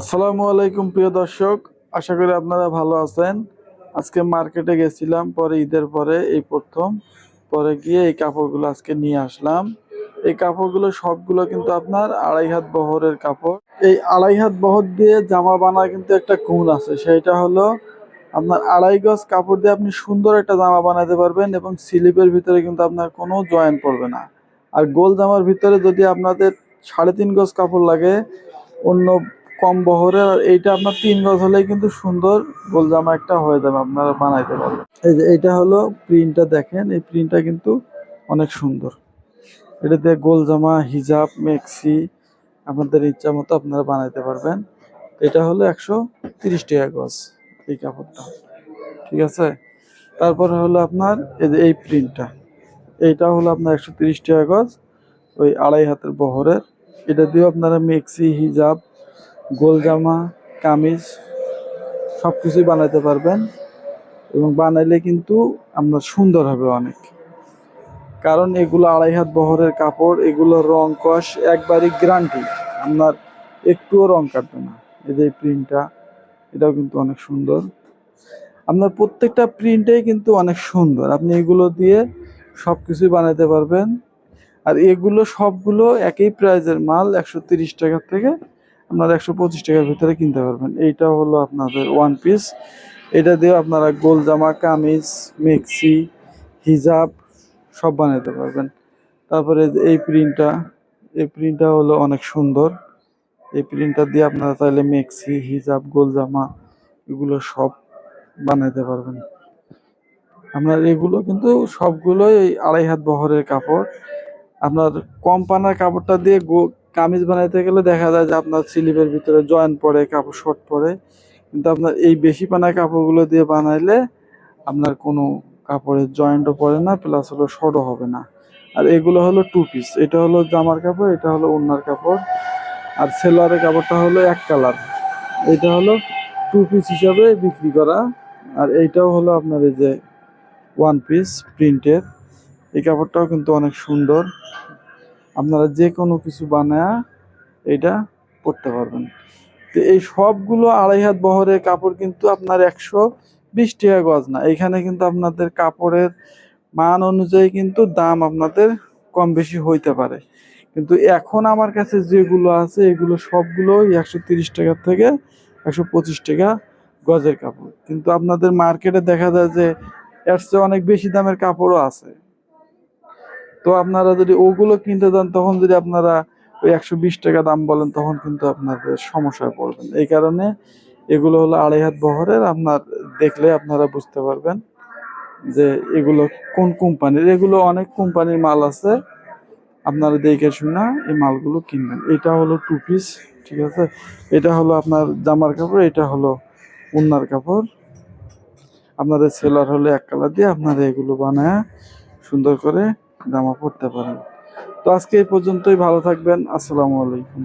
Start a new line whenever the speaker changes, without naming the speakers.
আসসালামু আলাইকুম, প্রিয় দর্শক। আশা করি আপনারা ভালো আছেন। আজকে মার্কেটে গেছিলাম, পরে ঈদের পরে, এই প্রথম। পরে গিয়ে এই কাপড়গুলো আজকে নিয়ে আসলাম। এই কাপড়গুলো সবগুলো কিন্তু আপনার আড়াই হাত বহরের কাপড়। এই আড়াই হাত বহর দিয়ে জামা বানা কিন্তু একটা গুণ আছে। সেটা হলো আপনার আড়াই গজ কাপড় দিয়ে আপনি সুন্দর একটা জামা বানাতে পারবেন এবং স্লিপের ভিতরে কিন্তু আপনার কোনো জয়েন্ট পড়বে না। আর গোল জামার ভিতরে যদি আপনাদের সাড়ে তিন গজ কাপড় লাগে, অন্য কম বহরের আর এইটা আপনার তিন গজ হলেই কিন্তু সুন্দর গোল জামা একটা হয়ে যাবে, আপনারা বানাইতে পারবেন। এই যে এইটা হলো প্রিন্টটা দেখেন, এই প্রিন্টটা কিন্তু অনেক সুন্দর। এটা দিয়ে গোল জামা হিজাব, মেক্সি, আপনাদের ইচ্ছা মতো আপনারা বানাইতে পারবেন। এটা হলো একশো তিরিশ টাকা গজ এই কাপড়টা, ঠিক আছে? তারপরে হলো আপনার এই যে এই প্রিন্টটা, এইটা হলো আপনার একশো তিরিশ টাকা গজ, ওই আড়াই হাতের বহরের। এটা দিয়েও আপনারা মেক্সি, হিজাব গোল জামা কামিজ সব কিছুই বানাইতে পারবেন এবং বানাইলে কিন্তু আপনার সুন্দর হবে অনেক। কারণ এগুলো আড়াই হাত বহরের কাপড়, এগুলো রং কষ একবারই গ্যারান্টি আপনার একটুও রং কাটবে না। এই যে প্রিন্টটা এটাও কিন্তু অনেক সুন্দর। আপনার প্রত্যেকটা প্রিন্টেই কিন্তু অনেক সুন্দর। আপনি এগুলো দিয়ে সব কিছুই বানাইতে পারবেন। আর এগুলো সবগুলো একই প্রাইজের মাল, একশো টাকা থেকে আপনারা একশো পঁচিশ টাকার ভিতরে কিনতে পারবেন। এইটা হলো আপনাদের ওয়ান পিস এটা দিয়ে আপনারা গোল জামা, কামিজ, মেক্সি, হিজাব সব বানাতে পারবেন। তারপরে এই প্রিন্টটা এই প্রিন্টটা হলো অনেক সুন্দর। এই প্রিন্টটা দিয়ে আপনারা চাইলে মেক্সি, হিজাব, গোল জামা এগুলো সব বানাইতে পারবেন। আপনার এগুলো কিন্তু সবগুলোই আড়াই হাত বহরের কাপড়। আপনার কম পানার কাপড়টা দিয়ে কামিজ বানাইতে গেলে দেখা যায় যে আপনার স্লিপের ভিতরে জয়েন্ট পরে, কাপড় শর্ট পরে। কিন্তু আপনার এই বেশি পানার কাপড়গুলো দিয়ে বানাইলে আপনার কোনো কাপড়ের জয়েন্টও পড়ে না প্লাস হলো শর্টও হবে না। আর এগুলো হলো টু পিস এটা হলো জামার কাপড়, এটা হলো ওড়নার কাপড়। আর সেলোয়ারের কাপড়টা হলো এক কালার এটা হলো টু পিস হিসাবে বিক্রি করা। আর এইটাও হলো আপনার এই যে ওয়ান পিস প্রিন্টের এই কাপড়টাও কিন্তু অনেক সুন্দর। আপনারা যে কোনো কিছু বানায়া এটা পরতে পারবেন। তো এই সবগুলো আড়াই হাত বহরের কাপড় কিন্তু আপনার একশো বিশ টাকা গজ না। এখানে কিন্তু আপনাদের কাপড়ের মান অনুযায়ী কিন্তু দাম আপনাদের কম বেশি হইতে পারে। কিন্তু এখন আমার কাছে যেগুলো আছে, এগুলো সবগুলোই একশো তিরিশ টাকা থেকে একশো পঁচিশ টাকা গজের কাপড়। কিন্তু আপনাদের মার্কেটে দেখা যায় যে এর চেয়ে অনেক বেশি দামের কাপড়ও আছে। তো আপনারা যদি ওগুলো কিনতে যান, তখন যদি আপনারা ওই একশো বিশ টাকা দাম বলেন, তখন কিন্তু আপনাদের সমস্যায় পড়বেন। এই কারণে এগুলো হলো আড়াই হাত বহরের। আপনার দেখলে আপনারা বুঝতে পারবেন যে এগুলো কোন কোম্পানির। এগুলো অনেক কোম্পানির মাল আছে। আপনারা দেখে শুনে এই মালগুলো কিনবেন। এটা হলো টু পিস ঠিক আছে? এটা হলো আপনার জামার কাপড়, এটা হলো উন্নার কাপড়। আপনাদের সেলার হলে এক কালার দিয়ে আপনারা এগুলো বানায় সুন্দর করে জামা পরতে পারেন। তো আজকে এই পর্যন্তই ভালো থাকবেন আসসালামু আলাইকুম।